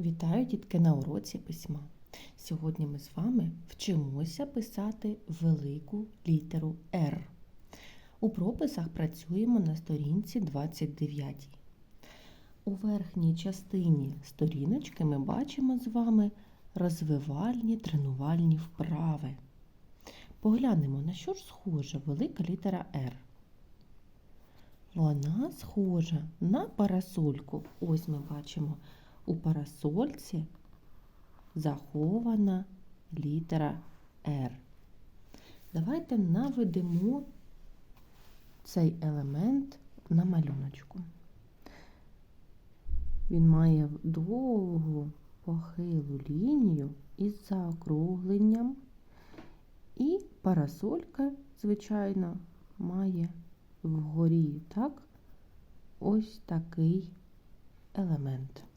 Вітаю дітки на уроці письма. Сьогодні ми з вами вчимося писати велику літеру Р. У прописах працюємо на сторінці 29. У верхній частині сторіночки ми бачимо з вами розвивальні тренувальні вправи. Поглянемо, на що ж схожа велика літера Р. Вона схожа на парасольку. Ось ми бачимо у парасольці захована літера Р. Давайте наведемо цей елемент на малюночку. Він має довгу похилу лінію із заокругленням, і парасолька, звичайно, має вгорі, так, ось такий елемент.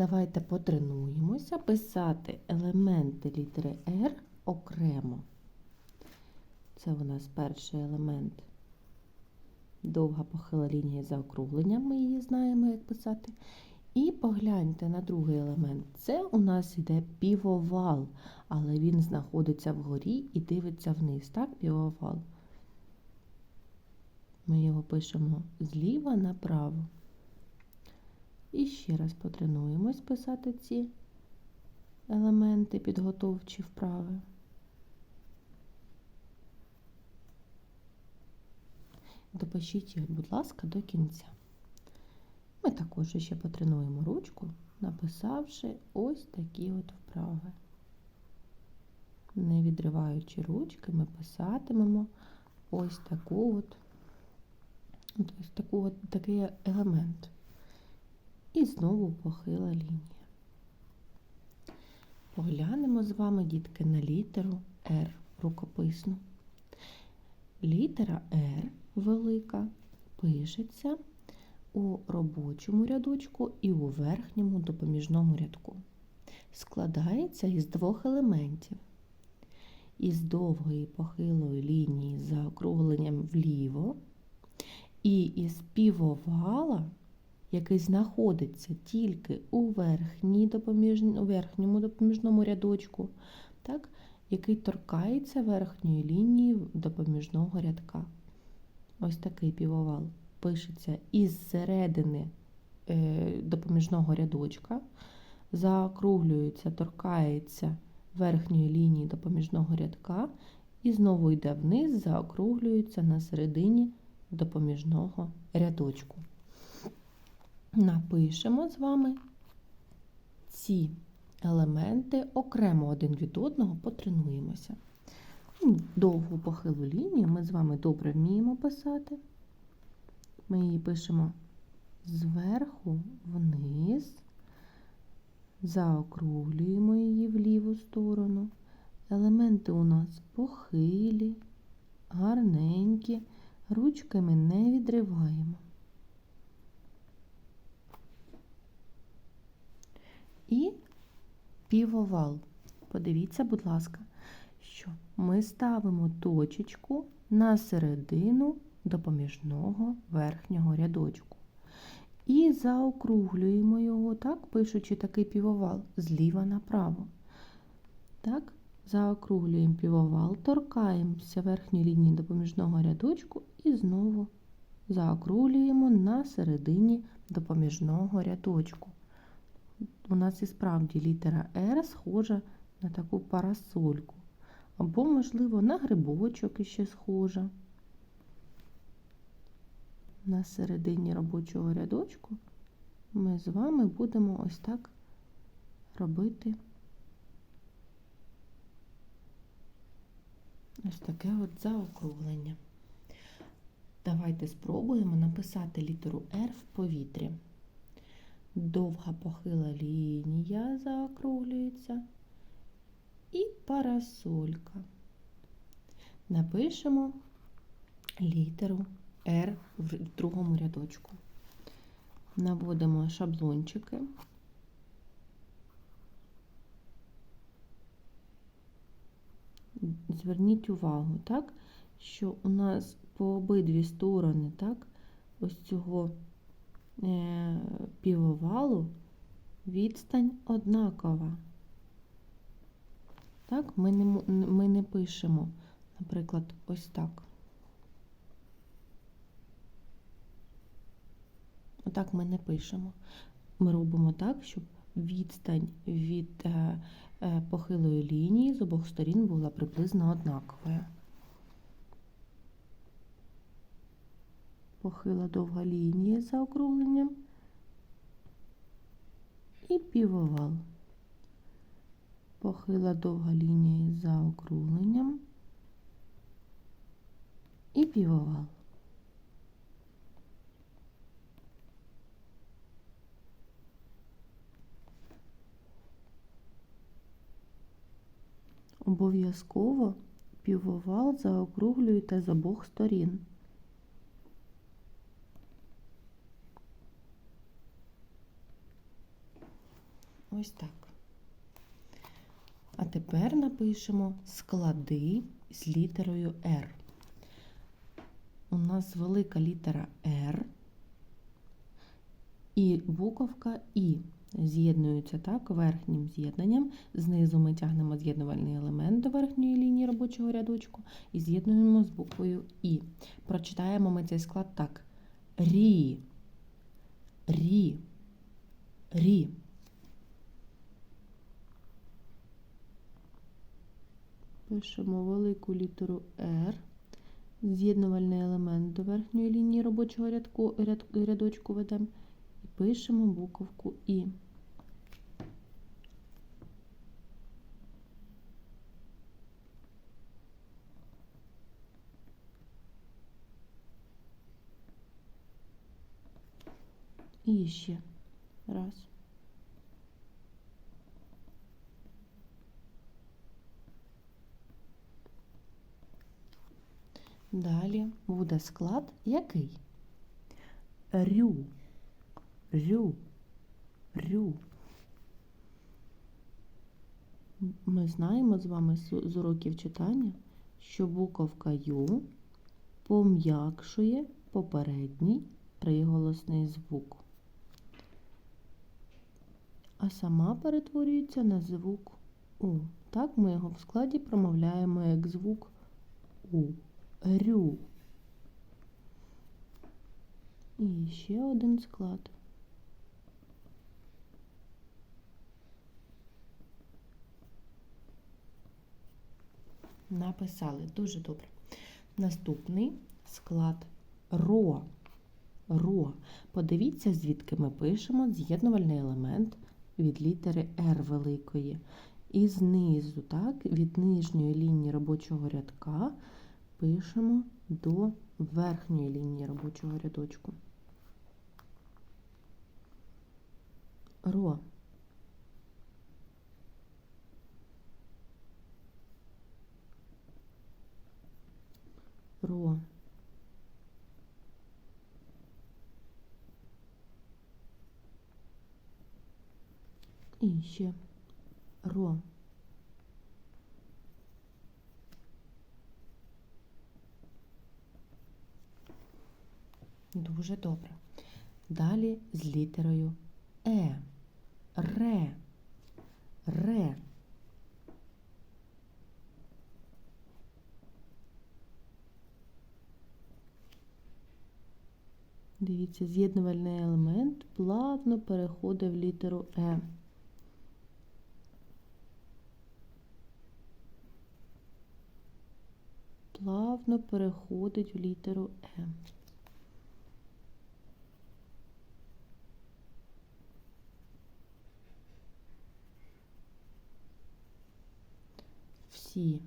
Давайте потренуємося писати елементи літери R окремо. Це у нас перший елемент. Довга похила лінія за округленням, ми її знаємо, як писати. І погляньте на другий елемент. Це у нас йде півовал, але він знаходиться вгорі і дивиться вниз. Так, півовал. Ми його пишемо зліва направо. І ще раз потренуємось писати ці елементи підготовчі вправи. Допишіть їх, будь ласка, до кінця. Ми також ще потренуємо ручку, написавши ось такі от вправи. Не відриваючи ручки, ми писатимемо ось таку от, ось таку от, такий елемент. І знову похила лінія. Поглянемо з вами, дітки, на літеру R рукописну. Літера R велика пишеться у робочому рядочку і у верхньому допоміжному рядку. Складається із двох елементів. Із довгої похилої лінії з заокругленням вліво і із півовала який знаходиться тільки у допоміж... у верхньому допоміжному рядочку, так, який торкається верхньої лінії допоміжного рядка. Ось такий півовал пишеться із середини е, допоміжного рядочка, заокруглюється, торкається верхньої лінії допоміжного рядка і знову йде вниз, заокруглюється на середині допоміжного рядочку напишемо з вами ці елементи окремо один від одного потренуємося. Довгу похилу лінію ми з вами добре вміємо писати. Ми її пишемо зверху вниз, заокруглюємо її в ліву сторону. Елементи у нас похилі, гарненькі, ручками не відриваємо. І півовал. Подивіться, будь ласка, що ми ставимо точечку на середину допоміжного верхнього рядочку. І заокруглюємо його, так, пишучи такий півовал зліва направо. Так, Заокруглюємо півовал, торкаємося верхньої лінії допоміжного рядочку і знову заокруглюємо на середині допоміжного рядочку у нас і справді літера Р схожа на таку парасольку. Або, можливо, на грибочок іще схожа. На середині робочого рядочку ми з вами будемо ось так робити ось таке от заокруглення. Давайте спробуємо написати літеру R в повітрі довга похила лінія заокруглюється і парасолька. Напишемо літеру R в другому рядочку. Наводимо шаблончики. Зверніть увагу, так, що у нас по обидві сторони, так, ось цього півовалу відстань однакова. Так, ми не, ми не пишемо, наприклад, ось так. Отак ми не пишемо. Ми робимо так, щоб відстань від е, е, похилої лінії з обох сторін була приблизно однаковою. Похила довга лінія за округленням і півовал. Похила довга лінія за округленням і півовал. Обов'язково півовал заокруглюйте з обох сторін. Ось так. А тепер напишемо склади з літерою R. У нас велика літера R і буковка І з'єднуються так верхнім з'єднанням. Знизу ми тягнемо з'єднувальний елемент до верхньої лінії робочого рядочку і з'єднуємо з буквою І. Прочитаємо ми цей склад так. Рі. Рі. Рі. Пишемо велику літеру R, з'єднувальний елемент до верхньої лінії робочого рядку, ряд, рядочку ведемо і пишемо буковку І. І ще раз. Далі буде склад який? Рю, рю, рю. Ми знаємо з вами з уроків читання, що буковка Ю пом'якшує попередній приголосний звук, а сама перетворюється на звук У. Так ми його в складі промовляємо як звук У. Рю. І ще один склад. Написали дуже добре. Наступний склад ро. Ро. Подивіться, звідки ми пишемо з'єднувальний елемент від літери Р великої. І знизу, так, від нижньої лінії робочого рядка пишемо до верхньої лінії робочого рядочку. Ро. Ро. І ще ро. Дуже добре. Далі з літерою Е. Ре. Ре. Дивіться, з'єднувальний елемент плавно переходить в літеру Е. Плавно переходить в літеру Е. Всі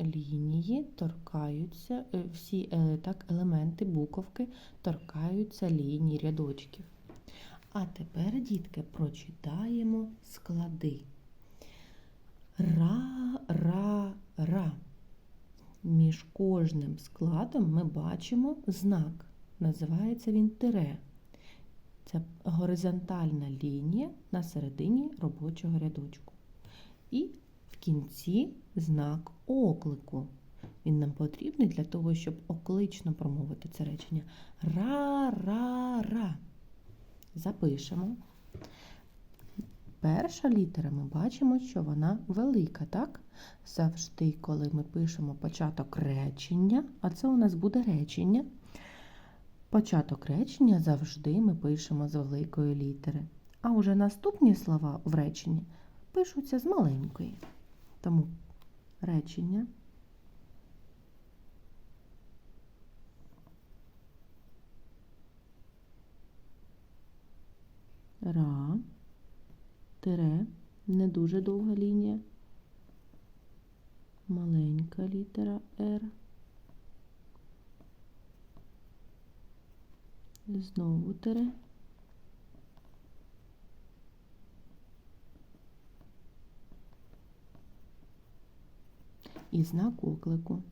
лінії торкаються, е, всі е, так, елементи буковки торкаються ліній рядочків. А тепер, дітки, прочитаємо склади. Ра, ра, ра. Між кожним складом ми бачимо знак. Називається він тире. Це горизонтальна лінія на середині робочого рядочку. І в кінці знак оклику. Він нам потрібний для того, щоб оклично промовити це речення. Ра-ра-ра. Запишемо. перша літера ми бачимо, що вона велика, так? Завжди, коли ми пишемо початок речення, а це у нас буде речення. Початок речення завжди ми пишемо з великої літери. А уже наступні слова в реченні пишуться з маленької. Тому речення. Ра, тире, не дуже довга лінія, маленька літера Р. Знову тире. І знак оклику.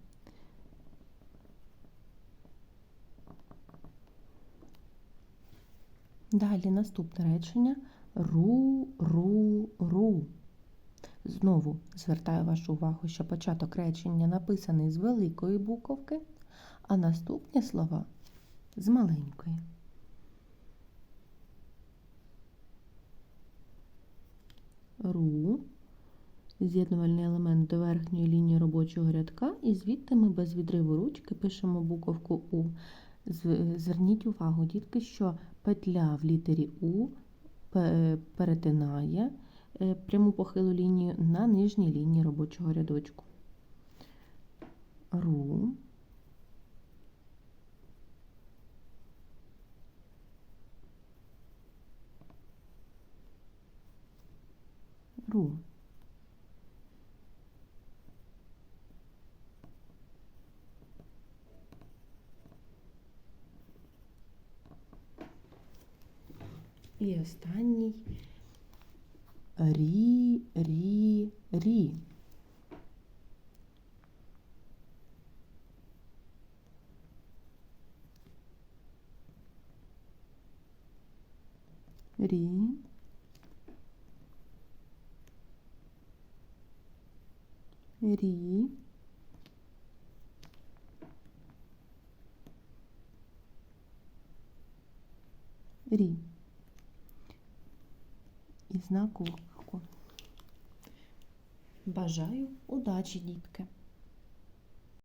Далі наступне речення ру, ру, ру. Знову звертаю вашу увагу, що початок речення написаний з великої буковки, а наступні слова з маленької. Ру. З'єднувальний елемент до верхньої лінії робочого рядка, і звідти ми без відриву ручки пишемо буковку У. Зверніть увагу, дітки, що петля в літері У перетинає е, пряму похилу лінію на нижній лінії робочого рядочку. Ру. Ру. І останній рі, рі, рі. Рі. Рі. Рі. І знак оклику. Бажаю удачі, дітки!